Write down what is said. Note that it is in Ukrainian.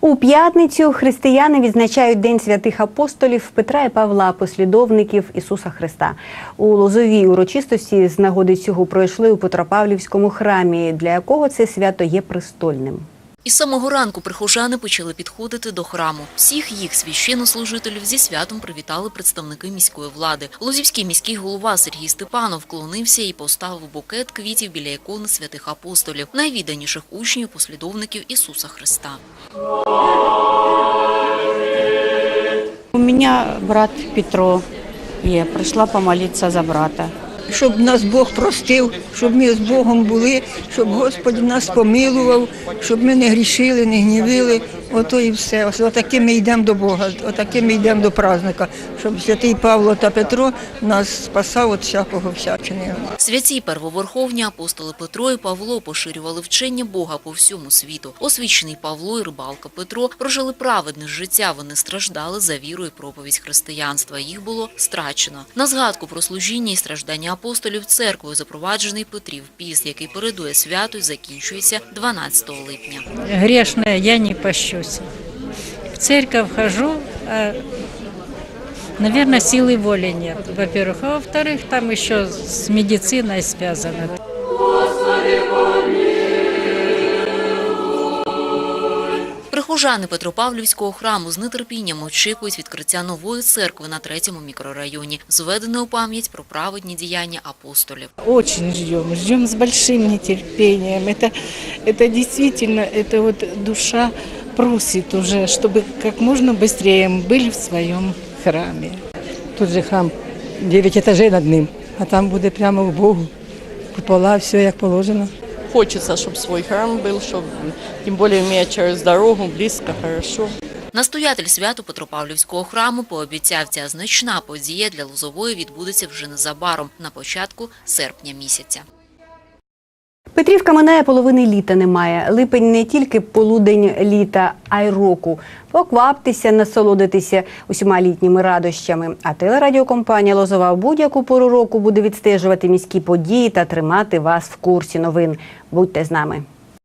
У п'ятницю християни відзначають День святих апостолів Петра і Павла, послідовників Ісуса Христа. У лозовій урочистості з нагоди цього пройшли у Петропавлівському храмі, для якого це свято є престольним. Із самого ранку прихожани почали підходити до храму. Всіх їх священнослужителів зі святом привітали представники міської влади. Лозівський міський голова Сергій Степанов вклонився і поставив букет квітів біля ікони святих апостолів, найвідданіших учнів послідовників Ісуса Христа. У меня брат Петро. Я прийшла помолитися за брата. Щоб нас Бог простив, щоб ми з Богом були, щоб Господь нас помилував, щоб ми не грішили, не гнівили. Ото і все. Ось отаким ми йдемо до Бога, отаким ми йдемо до праздника, щоб святий Павло та Петро нас спасав від всякого всячини. Святі первоверховні апостоли Петро і Павло поширювали вчення Бога по всьому світу. Освічений Павло і рибалка Петро прожили праведне життя. Вони страждали за віру і проповідь християнства. Їх було страчено. На згадку про служіння і страждання апостолів церквою запроваджений Петрів піст, який передує свято і закінчується 12 липня. грешная, я не пощусь. В церковь хожу, а, наверное, силы воли нет, во-первых. А во-вторых, там еще с медициной связано. Прихожани Петропавлівського храму з нетерпінням очікують відкриття нової церкви на третьому мікрорайоні, зведеної у пам'ять про праведні діяння апостолів. Очень ждем, ждем с большим нетерпением. Это, это действительно, это вот душа просит уже, чтобы как можно быстрее мы были в своем храме. Тут же храм 9 етажей над ним, а там буде прямо в Богу. Купола, все як положено. Хочется, чтобы свой храм был, чтобы тем более имея через дорогу, близко, хорошо. Настоятель свято Петропавлівського храму пообіцяв, ця значна подія для Лозової відбудеться вже незабаром, на початку серпня місяця. Петрівка минає половини літа немає. Липень не тільки полудень літа, а й року. Покваптеся, насолодитися усіма літніми радощами. А телерадіокомпанія Лозова в будь-яку пору року буде відстежувати міські події та тримати вас в курсі новин. Будьте з нами.